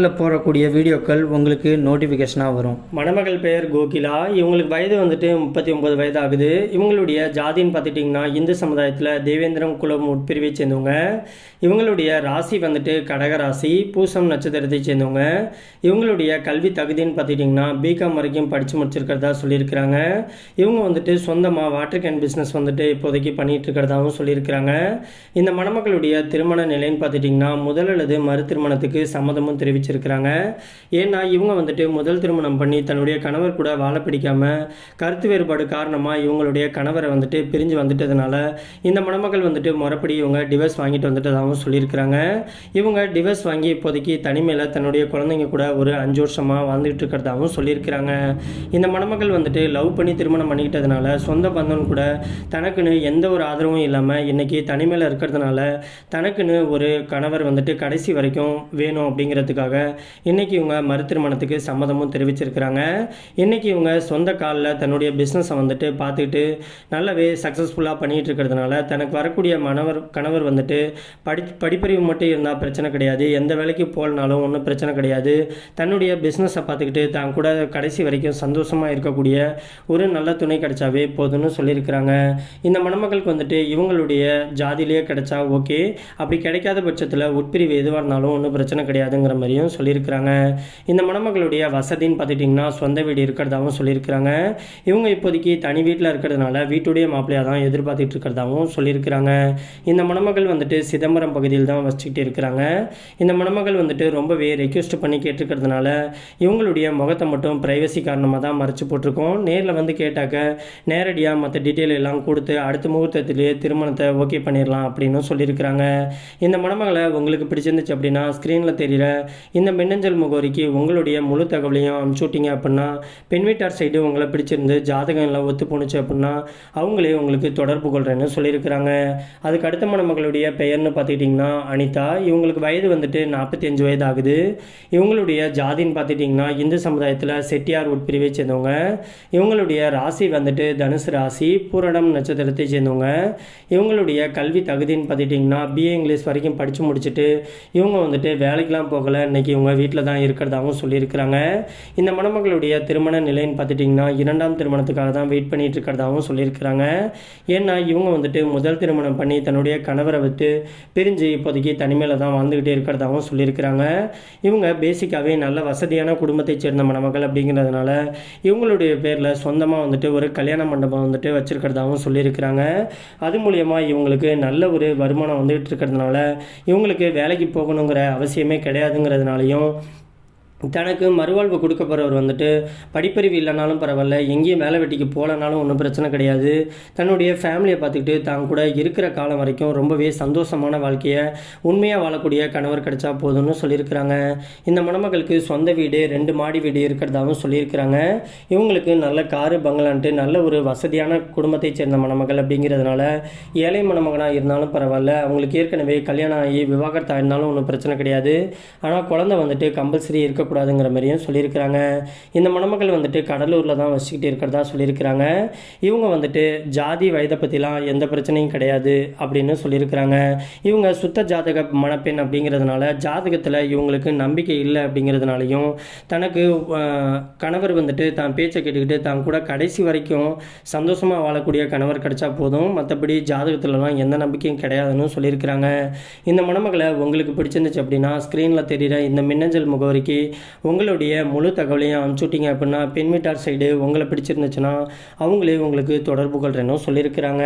சேனலில் போடக்கூடிய வீடியோக்கள் உங்களுக்கு நோட்டிஃபிகேஷனாக வரும். மணமகள் பெயர் கோகிலா. இவங்களுக்கு வயது வந்துட்டு முப்பத்தி ஒன்பது வயது ஆகுது இவங்களுடைய ஜாதின்னு பார்த்துட்டிங்கன்னா இந்து சமுதாயத்தில் தேவேந்திரம் குலம் உட்பிரிவை சேர்ந்தவங்க. இவங்களுடைய ராசி வந்துட்டு கடக ராசி பூசம் நட்சத்திரத்தை சேர்ந்தவங்க. இவங்களுடைய கல்வி தகுதின்னு பார்த்துட்டிங்கன்னா பிகாம் வரைக்கும் படித்து முடிச்சிருக்கிறதா சொல்லியிருக்கிறாங்க. இவங்க வந்துட்டு சொந்தமாக வாட்டர் கேன் பிஸ்னஸ் வந்துட்டு இப்போதைக்கு பண்ணிகிட்டு இருக்கிறதாகவும் சொல்லியிருக்கிறாங்க. இந்த மணமக்களுடைய திருமண நிலைன்னு பார்த்துட்டிங்கன்னா முதல் அல்லது மறு திருமணத்துக்கு சம்மதமும் தெரிவிச்சிருக்கிறாங்க ஏன்னா இவங்க வந்துட்டு முதல் திருமணம் பண்ணி தன்னுடைய கணவர் கூட வாழ பிடிக்காமல் கருத்து வேறுபாடு காரணமாக இவங்களுடைய கணவரை வந்துட்டு பிரிஞ்சு வந்துட்டதுனால இந்த மணமக்கள் வந்துட்டு முறைப்படி இவங்க டிவர்ஸ் வாங்கிட்டு வந்துட்டதாகவும் சொல்லியிருக்கிறாங்க. இவங்க டிவர்ஸ் வாங்கி இப்போதைக்கு தனிமையில் தன்னுடைய குழந்தைங்க கூட ஒரு அஞ்சு வருஷமாக வாழ்ந்துகிட்டு இருக்கிறதாகவும் சொல்லியிருக்கிறாங்க. இந்த மணமக்கள் வந்துட்டு லவ் பண்ணி திருமணம் பண்ணிக்கிட்டதுனால சொந்த பந்தம் கூட தனக்குன்னு எந்த ஒரு ஆதரவும் இல்லாமல் இன்னைக்கு தனிமையில் இருக்கிறதுனால தனக்குன்னு ஒரு கணவர் வந்துட்டு கடைசி வரைக்கும் வேணும் அப்படிங்கிறதுக்காக இன்றைக்கி இவங்க மறு திருமணத்துக்கு சம்மதமும் தெரிவிச்சிருக்கிறாங்க. இன்றைக்கி இவங்க சொந்த காலில் தன்னுடைய பிஸ்னஸை வந்துட்டு பார்த்துக்கிட்டு நல்லாவே சக்ஸஸ்ஃபுல்லாக பண்ணிகிட்டு இருக்கிறதுனால தனக்கு வரக்கூடிய மணவர் கணவர் வந்துட்டு படி படிப்பறிவு மட்டும் இருந்தால் பிரச்சனை கிடையாது. எந்த வேலைக்கு போகலனாலும் ஒன்றும் பிரச்சனை கிடையாது. தன்னுடைய பிஸ்னஸை பார்த்துக்கிட்டு தான் கூட கடைசி வரைக்கும் சந்தோஷமாக இருக்கக்கூடிய ஒரு நல்ல துணை கிடைச்சாவே போதும்னு சொல்லியிருக்கிறாங்க. இந்த மணமக்களுக்கு வந்துட்டு இவங்களுடைய ஜாதியிலேயே கிடைச்சா ஓகே அப்படி கிடைக்காத பட்சத்தில் உட்பிரிவு எதுவாக இருந்தாலும் ஒன்றும் பிரச்சனை கிடையாதுங்கிற மாதிரியும் சொல்லியிருக்கிறாங்க. இந்த மணமகளுடைய வசதின்னு பார்த்துட்டிங்கன்னா சொந்த வீடு இருக்கிறதாவும் சொல்லியிருக்கிறாங்க. இவங்க இப்போதைக்கு தனி வீட்டில் இருக்கிறதுனால வீட்டுடைய மாப்பிள்ளையாக தான் எதிர்பார்த்துட்டு இருக்கிறதாகவும் சொல்லியிருக்கிறாங்க. இந்த மணமகள் வந்துட்டு சிதம்பரம் பகுதியில் தான் வச்சுக்கிட்டு இருக்கிறாங்க. இந்த மணமகள் வந்துட்டு ரொம்பவே ரெக்வெஸ்ட் பண்ணி கேட்டிருக்கிறதுனால இவங்களுடைய முகத்தை மட்டும் ப்ரைவசி காரணமாக தான் மறைச்சு போட்டிருக்கோம். நேரில் வந்து கேட்டாக்க நேரடியாக மற்ற டீட்டெயில் எல்லாம் கொடுத்து அடுத்த முகூர்த்தத்திலேயே திருமணத்தை ஓகே பண்ணிடலாம் அப்படின்னு சொல்லியிருக்கிறாங்க. இந்த மணமகளை உங்களுக்கு பிடிச்சிருந்துச்சு அப்படின்னா ஸ்க்ரீனில் தெரிகிற இந்த மின்னஞ்சல் முகவரிக்கு உங்களுடைய முழு தகவலையும் அனுப்பிச்சுட்டிங்க அப்படின்னா பெண் வீட்டார் சைடு உங்களை பிடிச்சிருந்து ஜாதகம் எல்லாம் ஒத்து போணுச்சு அப்படின்னா அவங்களே உங்களுக்கு தொடர்பு கொள்கிறேன்னு சொல்லியிருக்கிறாங்க. அதுக்கு அடுத்த மணமகளுடைய பெயர்னு பார்த்துக்கிட்டிங்கன்னா அனிதா. இவங்களுக்கு வயது வந்துட்டு நாற்பத்தி அஞ்சு வயது ஆகுது இவங்களுடைய ஜாதின்னு பார்த்துட்டிங்கன்னா இந்து சமுதாயத்தில் செட்டியார் உட்பிரிவை சேர்ந்தவங்க. இவங்களுடைய ராசி வந்துட்டு தனுசு ராசி பூரணம் நட்சத்திரத்தை சேர்ந்தவங்க. இவங்களுடைய கல்வி தகுதின்னு பார்த்துட்டிங்கன்னா பிஏ இங்கிலீஷ் வரைக்கும் படித்து முடிச்சுட்டு இவங்க வந்துட்டு வேலைக்கெலாம் போகலை. இன்னைக்கு இவங்க வீட்டில் தான் இருக்கிறதாகவும் சொல்லியிருக்கிறாங்க. இந்த மணமகளுடைய திருமண நிலைன்னு பார்த்துட்டிங்கன்னா இரண்டாம் திருமணத்துக்காக தான் வெயிட் பண்ணிட்டு இருக்கிறதாகவும் சொல்லியிருக்கிறாங்க. ஏன்னா இவங்க வந்துட்டு முதல் திருமணம் பண்ணி தன்னுடைய கணவரை விட்டு பிரிஞ்சு இப்போதைக்கு தனிமையில் தான் வாழ்ந்துக்கிட்டே இருக்கிறதாகவும் சொல்லியிருக்கிறாங்க. இவங்க பேசிக்காகவே நல்ல வசதியான குடும்பத்தை சேர்ந்த மணமகள் அப்படிங்கிறதுனால இவங்களுடைய பேரில் சொந்தமாக வந்துட்டு ஒரு கல்யாண மண்டபம் வந்துட்டு வச்சுருக்கிறதாகவும் சொல்லியிருக்கிறாங்க. அது மூலியமாக இவங்களுக்கு நல்ல ஒரு வருமானம் வந்துகிட்டு இருக்கிறதுனால இவங்களுக்கு வேலைக்கு போகணுங்கிற அவசியமே கிடையாதுங்கிறதுனால கிடையாதுங்கிறதுனாலையும் தனக்கு மறுவாழ்வு கொடுக்க போகிறவர் வந்துட்டு படிப்பறிவு இல்லைனாலும் பரவாயில்ல எங்கேயும் வேலை வெட்டிக்கு போகலனாலும் ஒன்றும் பிரச்சனை கிடையாது. தன்னுடைய ஃபேமிலியை பார்த்துக்கிட்டு தான் கூட இருக்கிற காலம் வரைக்கும் ரொம்பவே சந்தோஷமான வாழ்க்கையை உண்மையாக வாழக்கூடிய கணவர் கிடைச்சா போதும்னு சொல்லியிருக்கிறாங்க. இந்த மணமகளுக்கு சொந்த வீடு ரெண்டு மாடி வீடு இருக்கிறதாகவும் சொல்லியிருக்கிறாங்க. இவங்களுக்கு நல்ல காரு பங்களான்ட்டு நல்ல ஒரு வசதியான குடும்பத்தை சேர்ந்த மணமகள் அப்படிங்கிறதுனால ஏழை மணமகனாக இருந்தாலும் பரவாயில்ல. அவங்களுக்கு ஏற்கனவே கல்யாணம் ஆகி விவாகரத்து இருந்தாலும் ஒன்றும் பிரச்சனை கிடையாது. ஆனால் குழந்தை வந்துட்டு கம்பல்சரி இருக்க இருக்கக்கூடாதுங்கிற மாதிரியும் சொல்லியிருக்கிறாங்க. இந்த மணமக்கள் வந்துட்டு கடலூரில் தான் வசிக்கிட்டு இருக்கிறதா சொல்லியிருக்கிறாங்க. இவங்க வந்துட்டு ஜாதி வயதை பற்றிலாம் எந்த பிரச்சனையும் கிடையாது அப்படின்னு சொல்லியிருக்கிறாங்க. இவங்க சுத்த ஜாதக மணப்பெண் அப்படிங்கிறதுனால ஜாதகத்தில் இவங்களுக்கு நம்பிக்கை இல்லை அப்படிங்கிறதுனாலையும் தனக்கு கணவர் வந்துட்டு தான் பேச்சை கேட்டுக்கிட்டு தான் கூட கடைசி வரைக்கும் சந்தோஷமாக வாழக்கூடிய கணவர் கிடைச்சா போதும். மற்றபடி ஜாதகத்துலலாம் எந்த நம்பிக்கையும் கிடையாதுன்னு சொல்லியிருக்கிறாங்க. இந்த மணமகளை உங்களுக்கு பிடிச்சிருந்துச்சு அப்படின்னா ஸ்க்ரீனில் தெரிகிற இந்த மின்னஞ்சல் முகவரிக்கு உங்களுடைய முழு தகவலையும் அனுப்பிச்சுட்டிங்க அப்படின்னா பெண் வீட்டார் சைடு உங்களை பிடிச்சிருந்துச்சுன்னா அவங்களே உங்களுக்கு தொடர்பு கொள்கிறேன்னு சொல்லியிருக்கிறாங்க.